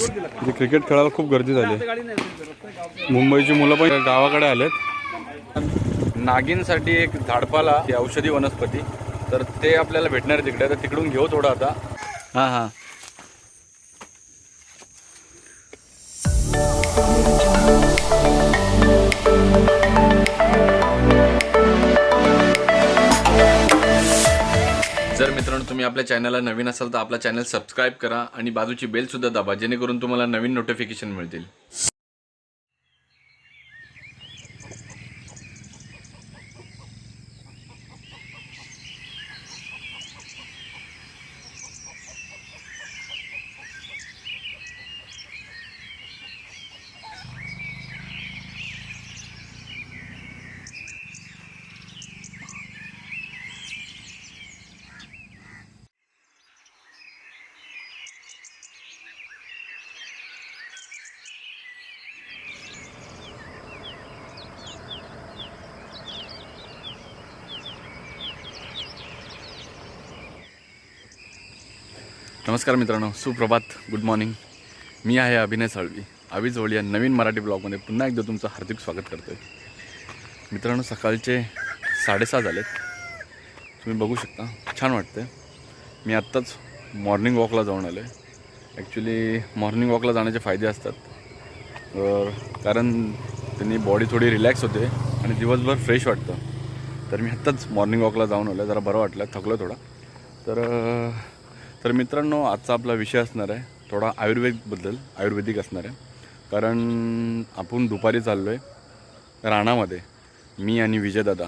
इथे क्रिकेट खेळायला खूप गर्दी झाली मुंबईची मुलं पण गावाकडे आलेत. नागिनसाठी एक झाडपाला औषधी वनस्पती तर ते आपल्याला भेटणार आहे तिकडे. तर तिकडून घेऊ थोडं आता. हां हां. जर मित्रांनो तुम्ही आपल्या चॅनलला नवीन असाल तर आपला चॅनल सबस्क्राईब करा आणि बाजूची बेलसुद्धा दाबा जेणेकरून तुम्हाला नवीन नोटिफिकेशन मिळतील. नमस्कार मित्रांनो सुप्रभात गुड मॉर्निंग मी आहे अभिनय साळवी. आवी जवळ या नवीन मराठी ब्लॉगमध्ये पुन्हा एकदा तुमचं हार्दिक स्वागत करतो आहे मित्रांनो सकाळचे साडेसहा झालेत. तुम्ही बघू शकता छान वाटतं मी आत्ताच मॉर्निंग वॉकला जाऊन आलो आहे ॲक्च्युली मॉर्निंग वॉकला जाण्याचे फायदे असतात. कारण त्यांनी बॉडी थोडी रिलॅक्स होते आणि दिवसभर फ्रेश वाटतं. तर मी आत्ताच मॉर्निंग वॉकला जाऊन आलो जरा बरं वाटलं थकलो थोडा. तर तर मित्रांनो आजचा आपला विषय असणार आहे थोडा आयुर्वेदबद्दल आयुर्वेदिक असणार आहे. कारण आपण दुपारी चाललो आहे राणामध्ये मी आणि विजयदादा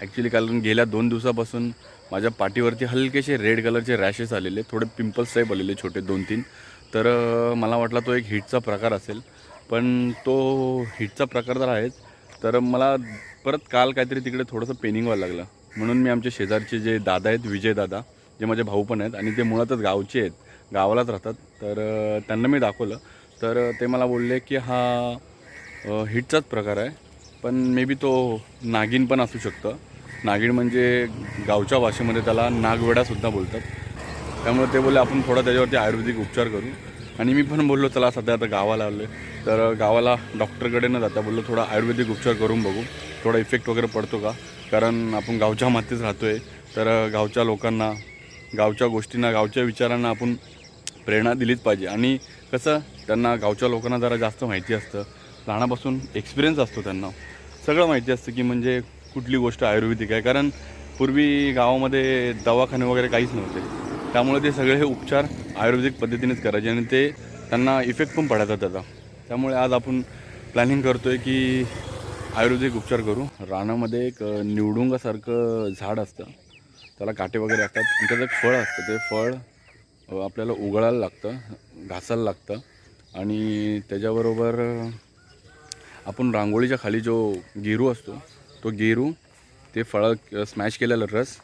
ॲक्च्युली कारण गेल्या दोन दिवसापासून माझ्या पाठीवरती हलकेसे रेड कलरचे रॅशेस आलेले थोडे पिंपल्स टाईप आलेले छोटे दोन तीन. तर मला वाटला तो एक हिटचा प्रकार असेल. पण तो हिटचा प्रकार तर आहेच. तर मला परत काल काहीतरी तिकडे थोडंसं पेनिंग व्हायला लागलं. म्हणून मी आमचे शेजारचे जे दादा आहेत विजय दादा जे माझे भाऊ पण आहेत आणि ते मुळातच गावचे आहेत गावालाच राहतात तर त्यांना मी दाखवलं. तर ते मला बोलले की हा हिटचाच प्रकार आहे पण मे बी तो नागिन पण असू शकतं. नागिन म्हणजे गावच्या भाषेमध्ये त्याला नागवेडासुद्धा बोलतात. त्यामुळे ते बोलले आपण थोडा त्याच्यावरती आयुर्वेदिक उपचार करू. आणि मी पण बोललो चला सध्या आता गावाला आलो आहे तर गावाला डॉक्टरकडे न जाता बोललो थोडा आयुर्वेदिक उपचार करून बघू. थोडा इफेक्ट वगैरे पडतो का? कारण आपण गावच्या मातीत राहतो आहे तर गावच्या लोकांना गावच्या गोष्टींना गावच्या विचारांना आपण प्रेरणा दिलीच पाहिजे. आणि कसं त्यांना गावच्या लोकांना जरा जास्त माहिती असतं. लहानापासून एक्सपिरियन्स असतो त्यांना. सगळं माहिती असतं की म्हणजे कुठली गोष्ट आयुर्वेदिक आहे. कारण पूर्वी गावामध्ये दवाखाने वगैरे काहीच नव्हते. त्यामुळे ते सगळे हे उपचार आयुर्वेदिक पद्धतीनेच करायचे आणि ते त्यांना इफेक्ट पण पडायचा त्याचा. त्यामुळे आज आपण प्लॅनिंग करतो आहे की आयुर्वेदिक उपचार करू. रानामध्ये एक निवडुंगासारखं झाड असतं. त्याला काटे वगैरे असतात. आणि त्याचं एक फळ असतं. ते फळ आपल्याला उगळायला लागतं घासायला लागतं. आणि त्याच्याबरोबर आपण रांगोळीच्या खाली जो गेरू असतो तो गेरू ते फळं स्मॅश केलेलं रस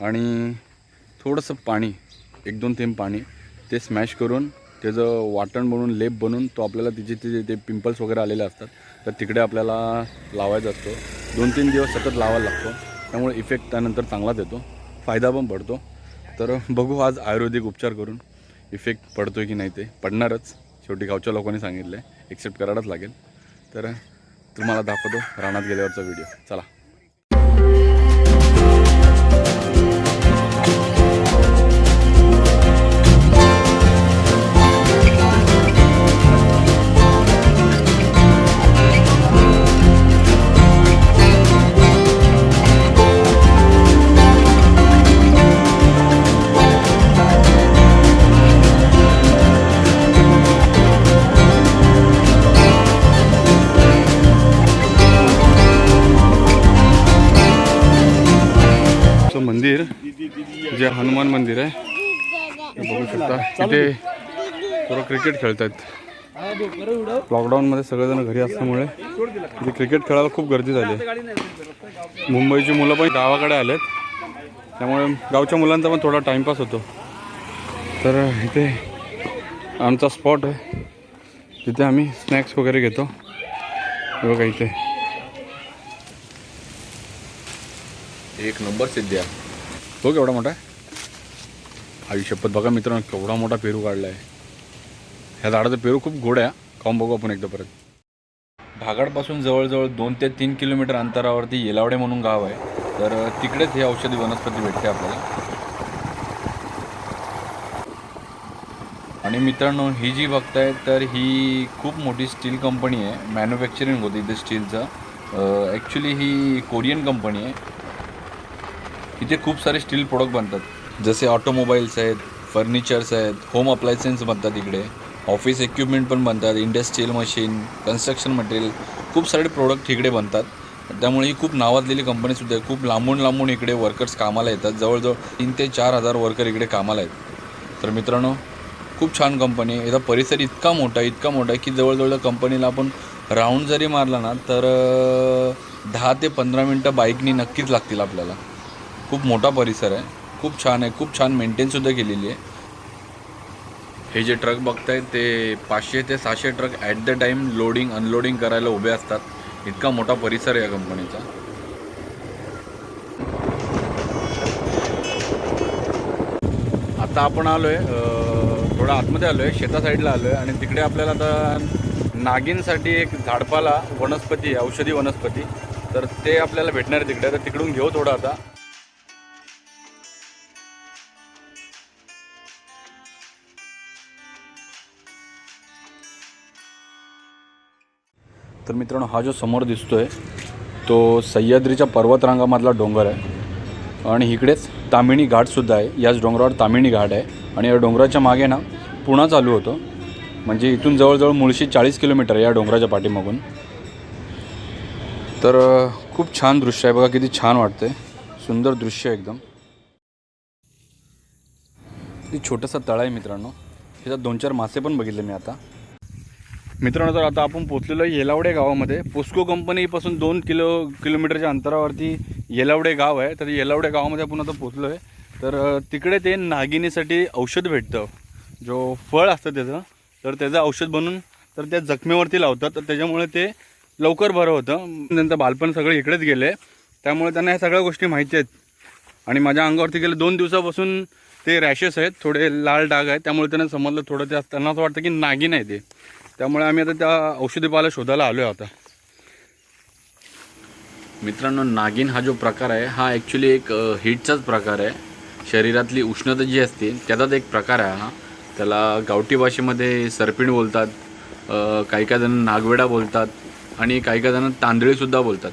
आणि थोडंसं पाणी एक दोन थेंब पाणी ते स्मॅश करून त्याचं वाटण बनवून लेप बनवून तो आपल्याला तिचे तिचे ते पिंपल्स वगैरे आलेले असतात. तर तिकडे आपल्याला लावायचा असतो. दोन तीन दिवस सतत लावायला लागतो. त्यामुळे इफेक्ट त्यानंतर चांगलाच येतो. फायदा पण पडतो. तर बघू आज आयुर्वेदिक उपचार करून इफेक्ट पडतो की नाही ते. पडणारच. शेवटी गावच्या लोकांनी सांगितलं आहे एक्सेप्ट करायलाच लागेल. तर तुम्हाला दाखवतो रानात गेल्यावरचा व्हिडिओ चला. मंदिर जे हनुमान मंदिर आहे. ते बघू शकता तिथे थोडं क्रिकेट खेळत आहेत लॉकडाऊनमध्ये सगळेजण घरी असल्यामुळे इथे क्रिकेट खेळायला खूप गर्दी झाली आहे. मुंबईची मुलं पण गावाकडे आलेत. त्यामुळे गावच्या मुलांचा पण थोडा टाईमपास होतो. तर इथे आमचा स्पॉट आहे. तिथे आम्ही स्नॅक्स वगैरे घेतो. बघा इथे. एक नंबर सिद्ध्या. तो केवढा मोठा आहे? आयुष्यपत बघा मित्रांनो केवढा मोठा पेरू काढला आहे ह्या झाडाचं पेरू खूप गोड आहे खाऊन बघू आपण एकदा परत. भागाडपासून जवळजवळ दोन ते तीन किलोमीटर अंतरावरती येलावडे म्हणून गाव आहे. तर तिकडेच हे औषधी वनस्पती भेटते आपल्याला. आणि मित्रांनो ही जी बघताय तर ही खूप मोठी स्टील कंपनी आहे. मॅन्युफॅक्चरिंग होती इथे स्टीलचं. ॲक्च्युली ही कोरियन कंपनी आहे. इथे खूप सारे स्टील प्रोडक्ट बनतात. जसे ऑटोमोबाईल्स आहेत फर्निचर्स आहेत होम अप्लायन्सेस बनतात इकडे. ऑफिस इक्विपमेंट पण बनतात इंडस्ट्रियल मशीन कन्स्ट्रक्शन मटेरियल खूप सारे प्रोडक्ट इकडे बनतात. त्यामुळे ही खूप नावाजलेली कंपनीसुद्धा आहे खूप लांबून लांबून इकडे वर्कर्स कामाला येतात. जवळजवळ तीन ते चार हजार वर्कर इकडे कामाला आहेत. तर मित्रांनो खूप छान कंपनी आहे. याचा परिसर इतका मोठा इतका मोठा आहे की जवळजवळ कंपनीला आपण राऊंड जरी मारला ना तर दहा ते पंधरा मिनटं बाईकनी नक्कीच लागतील आपल्याला. खूप मोठा परिसर आहे. खूप छान आहे. खूप छान मेंटेनसुद्धा केलेली आहे. हे जे ट्रक बघताय ते पाचशे ते सहाशे truck at the time loading unloading करायला उभे असतात. इतका मोठा परिसर आहे या कंपनीचा आता आपण आलो आहे थोडं आतमध्ये आलो आहे शेता साईडला आलो आहे आणि तिकडे आपल्याला आता नागिनसाठी एक झाडपाला वनस्पती औषधी वनस्पती तर ते आपल्याला भेटणार आहे तिकडे. तर तिकडून घेऊ थोडं आता. तर मित्रांनो हा जो समोर दिसतो आहे तो सह्याद्रीच्या पर्वतरांगामधला डोंगर आहे. आणि इकडेच तामिणी घाटसुद्धा आहे. याच डोंगरावर तामिणी घाट आहे. आणि या डोंगराच्या मागे ना पुणा चालू होतो. म्हणजे इथून जवळजवळ मुळशी चाळीस किलोमीटर आहे या डोंगराच्या पाठीमागून. तर खूप छान दृश्य आहे. बघा किती छान वाटतंय. सुंदर दृश्य आहे एकदम. ती छोटंसं तळ आहे मित्रांनो. ह्याच्यात दोन चार मासे पण बघितले मी आता. मित्रांनो तर आता आपण पोचलेलो आहे येलावडे गावामध्ये. पोस्को कंपनीपासून दोन किलो किलोमीटरच्या अंतरावरती येलावडे गाव आहे. तर येलावडे गावामध्ये आपण आता पोचलो आहे. तर तिकडे ते नागिनीसाठी औषध भेटतं. जो फळ असतं त्याचं. तर त्याचं औषध बनून तर त्या जखमेवरती लावतात. तर त्याच्यामुळे ते लवकर बरं होतं. त्यांचं बालपण सगळं इकडेच गेले. त्यामुळे त्यांना ह्या सगळ्या गोष्टी माहिती आहेत. आणि माझ्या अंगावरती गेले दोन दिवसापासून ते रॅशेस आहेत. थोडे लाल डाग आहेत. त्यामुळे त्यांना समजलं थोडं ते त्यांना असं वाटतं की नागिन आहे ते. त्यामुळे आम्ही आता त्या औषधीपाला शोधायला आलो आहे आता. मित्रांनो नागिन हा जो प्रकार आहे हा ॲक्च्युली एक हीटचाच प्रकार आहे. शरीरातली उष्णता जी असते त्याचाच एक प्रकार आहे हा. त्याला गावठी भाषेमध्ये सरपिण बोलतात काही काही जण नागवेडा बोलतात आणि काही काही जण तांदळीसुद्धा बोलतात.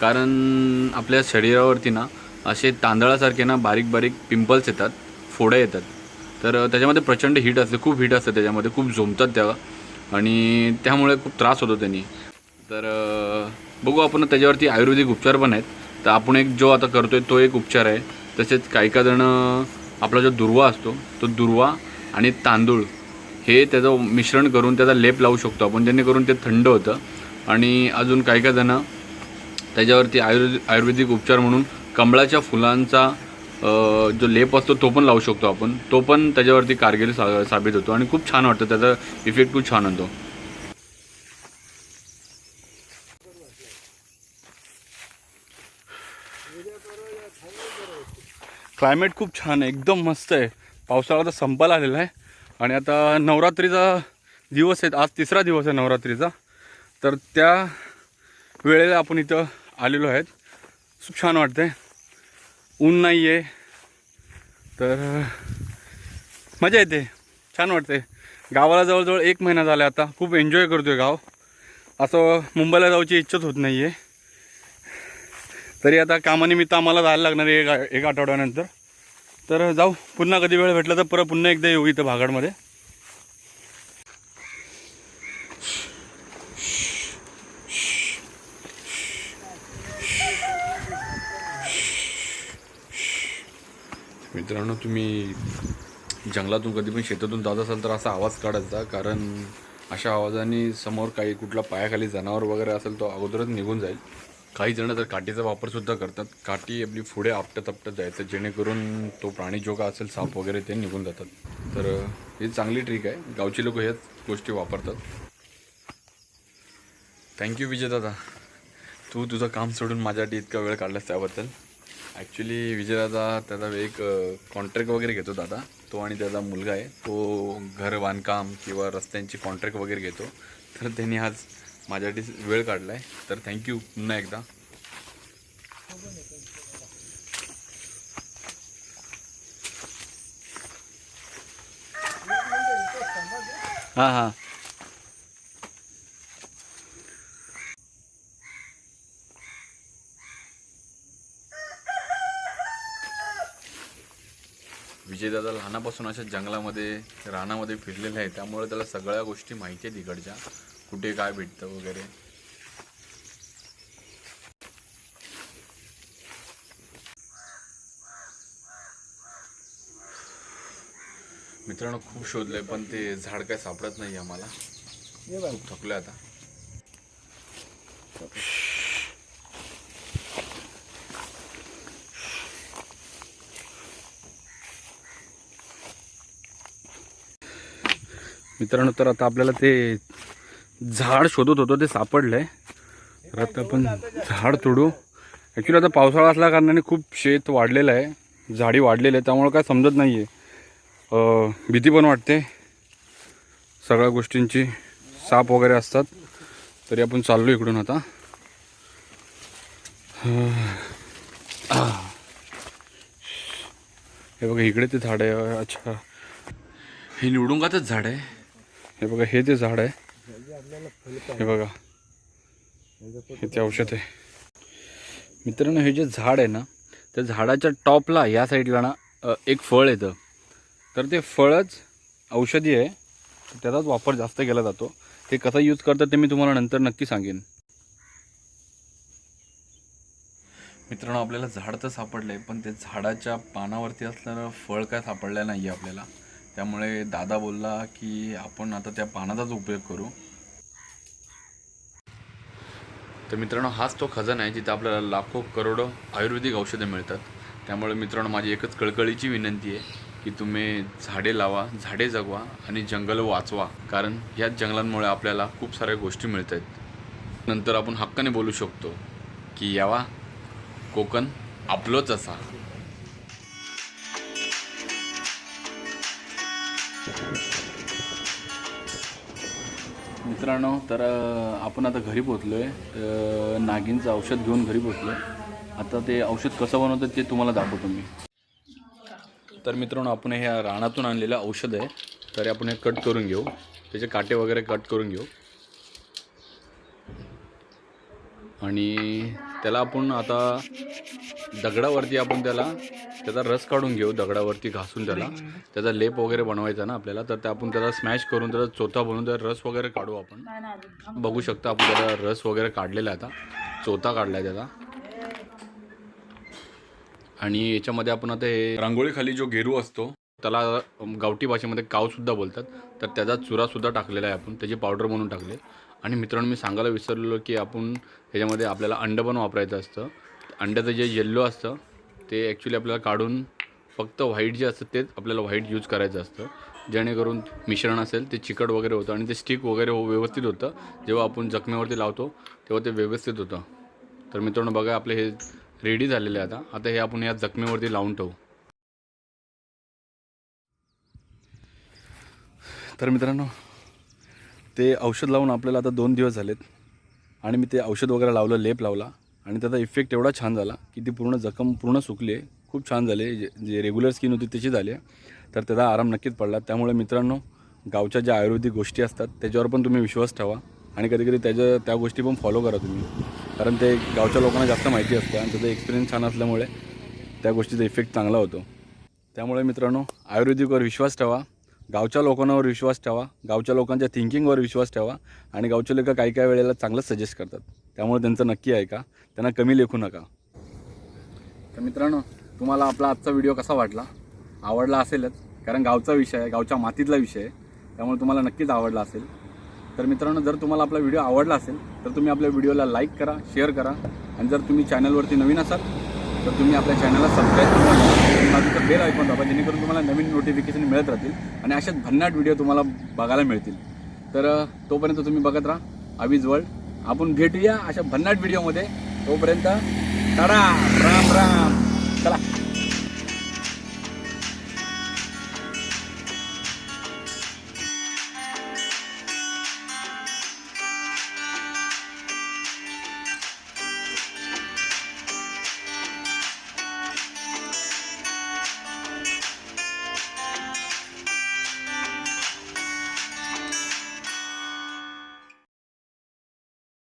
कारण आपल्या शरीरावरती ना असे तांदळासारखे ना बारीक बारीक पिंपल्स येतात फोड्या येतात. तर त्याच्यामध्ये प्रचंड हीट असते खूप हीट असते त्याच्यामध्ये खूप झोमतात त्या. आणि त्यामुळे खूप त्रास होतो त्यांनी. तर बघू आपण त्याच्यावरती आयुर्वेदिक उपचार पण आहेत. तर आपण एक जो आता करतो आहे तो एक उपचार आहे. तसेच काही काही जण आपला जो दुर्वा असतो तो दुर्वा आणि तांदूळ हे त्याचं मिश्रण करून त्याचा लेप लावू शकतो आपण. जेणेकरून ते थंड होतं. आणि अजून काही काही जण त्याच्यावरती आयुर्वे आयुर्वेदिक उपचार म्हणून कमळाच्या फुलांचा जो लेप असतो तो पण लावू शकतो आपण. तो पण त्याच्यावरती कारगिरी सा साबित होतो आणि खूप छान वाटतं त्याचा इफेक्ट खूप छान होतो. क्लायमेट खूप छान आहे एकदम मस्त आहे. पावसाळा आता संपायला आलेला आहे. आणि आता नवरात्रीचा दिवस आहे आज तिसरा दिवस आहे नवरात्रीचा. तर त्या वेळेला आपण इथं आलेलो आहेत. खूप छान वाटतंय. ऊन नाही आहे तर मजा येते. छान वाटते. गावाला जवळजवळ एक महिना झाला आता. खूप एन्जॉय करतोय गाव. असं मुंबईला जाऊची इच्छाच होत नाही आहे तरी आता कामानिमित्त आम्हाला जायला लागणार आहे एक एक आठवड्यानंतर. तर जाऊ. पुन्हा कधी वेळ भेटला तर परत पुन्हा एकदा येऊ इथं भागाडमध्ये. मित्रांनो तुम्ही जंगलातून कधी पण शेतातून जात असाल तर असा आवाज काढायचा कारण अशा आवाजाने समोर काही कुठला पायाखाली जनावर वगैरे असेल तो अगोदरच निघून जाईल. काही जण तर काठीचा वापरसुद्धा करतात. काठी आपली पुढे आपटत आपटत जायचं जेणेकरून तो प्राणी जो का असेल साप वगैरे ते निघून जातात. तर ही चांगली ट्रिक आहे. गावची लोक ह्याच गोष्टी वापरतात. थँक्यू विजय दादा. तू तुझं काम सोडून माझ्यासाठी इतका वेळ काढलास त्याबद्दल. ॲक्च्युली विजयदादा त्याचा एक कॉन्ट्रॅक्ट वगैरे घेतो दादा. तो आणि त्याचा मुलगा आहे. तो घर बांधकाम किंवा रस्त्यांची कॉन्ट्रॅक्ट वगैरे घेतो. तर त्यांनी आज माझ्यासाठी वेळ काढला आहे तर थँक्यू पुन्हा एकदा. हां हां. विजयदादा लहानापासून अशा जंगलामध्ये रानामध्ये फिरलेले आहे त्यामुळे त्याला सगळ्या गोष्टी माहिती आहेत इकडच्या. कुठे काय भेटतं वगैरे. मित्रांनो खूप शोधलंय पण ते झाड काय सापडत नाही आम्हाला. खूप थकलोय आता. मित्रांनो तर आता आपल्याला ते झाड शोधत होतो ते सापडलंय. तर आता आपण झाड तोडू. ॲक्च्युली आता पावसाळा असल्या कारणाने खूप शेत वाढलेलं आहे झाडी वाढलेली आहे त्यामुळे काय समजत नाही आहे भीती पण वाटते. सगळ्या गोष्टींची साप वगैरे असतात. तरी आपण चाललो इकडून आता. हे बघा इकडे ते झाड आहे. अच्छा. हे निवडुंगाचंच झाड आहे? हे बघा हे ते झाड आहे हे बघा. हे ते औषध आहे. मित्रांनो हे जे झाड आहे ना त्या झाडाच्या टॉपला या साईडला ना एक फळ येतं. तर ते फळच औषधी आहे त्याचाच वापर जास्त केला जातो. ते कसं यूज करतात ते मी तुम्हाला नंतर नक्की सांगेन. मित्रांनो आपल्याला झाड तर सापडलं आहे पण ते झाडाच्या पानावरती असणारं फळ काय सापडलं नाही आहे आपल्याला. त्यामुळे दादा बोलला की आपण आता त्या पानाचाच उपयोग करू. तर मित्रांनो हाच तो खजाना आहे जिथं आपल्याला लाखो करोडो आयुर्वेदिक औषधं मिळतात. त्यामुळे मित्रांनो माझी एकच कळकळीची विनंती आहे की तुम्ही झाडे लावा झाडे जगवा आणि जंगल वाचवा कारण ह्याच जंगलांमुळे आपल्याला खूप साऱ्या गोष्टी मिळत आहेत. नंतर आपण हक्काने बोलू शकतो की यावा कोकण आपलोच असा मित्रांनो तर आपण आता घरी पोचलो आहे नागिनचं औषध घेऊन घरी पोचलो आता ते औषध कसं बनवतं ते तुम्हाला दाखवतो मी. तर मित्रांनो आपण हे रानातून आणलेलं औषध आहे. तर आपण हे कट करून घेऊ. त्याचे काटे वगैरे कट करून घेऊ. आणि त्याला आपण आता दगडावरती आपण त्याला त्याचा रस काढून घेऊ दगडावरती घासून त्याला. त्याचा लेप वगैरे बनवायचा ना आपल्याला तर ते आपण त्याला स्मॅश करून त्याचा चोथा बनवून त्याचा रस वगैरे काढू आपण. बघू शकता आपण त्याला रस वगैरे काढलेला आहे आता. चोथा काढला आहे त्याचा. आणि याच्यामध्ये आपण आता हे रांगोळीखाली जो गेरू असतो त्याला गावठी भाषेमध्ये कावसुद्धा बोलतात. तर त्याचा चुरासुद्धा टाकलेला आहे आपण. त्याची पावडर म्हणून टाकले. आणि मित्रांनो मी सांगायला विसरलेलो की आपण ह्याच्यामध्ये आपल्याला अंडं पण वापरायचं असतं. अंड्याचं जे येल्लो असतं ते ॲक्च्युली आपल्याला काढून फक्त व्हाईट जे असतं तेच आपल्याला व्हाईट यूज करायचं असतं. जेणेकरून मिश्रण असेल ते चिकट वगैरे होतं आणि ते स्टिक वगैरे हो- व्यवस्थित होतं. जेव्हा आपण जखमेवरती लावतो तेव्हा ते व्यवस्थित होतं. तर मित्रांनो बघा आपले हे रेडी झालेले आहे आता. आता हे आपण या जखमेवरती लावून ठेवू. तर मित्रांनो ते औषध लावून आपल्याला आता दोन दिवस झालेत. आणि मी ते औषध वगैरे लावलं लेप लावला. आणि त्याचा इफेक्ट एवढा छान झाला की ती पूर्ण जखम पूर्ण सुकली खूप छान झाले जे जे रेग्युलर स्किन होती त्याची झाली तर त्याचा आराम नक्कीच पडला. त्यामुळे मित्रांनो गावच्या ज्या आयुर्वेदिक गोष्टी असतात त्याच्यावर पण तुम्ही विश्वास ठेवा. आणि कधी कधी त्याच्या त्या गोष्टी पण फॉलो करा तुम्ही. कारण ते गावच्या लोकांना जास्त माहिती असतं आणि त्याचा एक्सपिरियन्स छान असल्यामुळे त्या गोष्टीचा इफेक्ट चांगला होतो. त्यामुळे मित्रांनो आयुर्वेदिकवर विश्वास ठेवा. गावच्या लोकांवर विश्वास ठेवा. गावच्या लोकांच्या थिंकिंगवर विश्वास ठेवा. आणि गावचे लोक काही काही वेळेला चांगलंच सजेस्ट करतात. त्यामुळे त्यांचं नक्की ऐका. त्यांना कमी लेखू नका. तर मित्रांनो तुम्हाला आपला आजचा व्हिडिओ कसा वाटला? आवडला असेलच कारण गावचा विषय आहे गावच्या मातीतला विषय आहे. त्यामुळे तुम्हाला नक्कीच आवडला असेल. तर मित्रांनो जर तुम्हाला आपला व्हिडिओ आवडला असेल तर तुम्ही आपल्या व्हिडिओला लाईक करा शेअर करा. आणि जर तुम्ही चॅनलवरती नवीन असाल तर तुम्ही आपल्या चॅनलला सबस्क्राईब करून बाजूचं बेल ऐकून दाबा जेणेकरून तुम्हाला नवीन नोटिफिकेशन मिळत राहतील आणि अशाच भन्नाट व्हिडिओ तुम्हाला बघायला मिळतील. तर तोपर्यंत तुम्ही बघत राहा. अविज वर्ल्ड आपण भेटूया अशा भन्नाट व्हिडिओमध्ये तोपर्यंत राम राम राम. चला.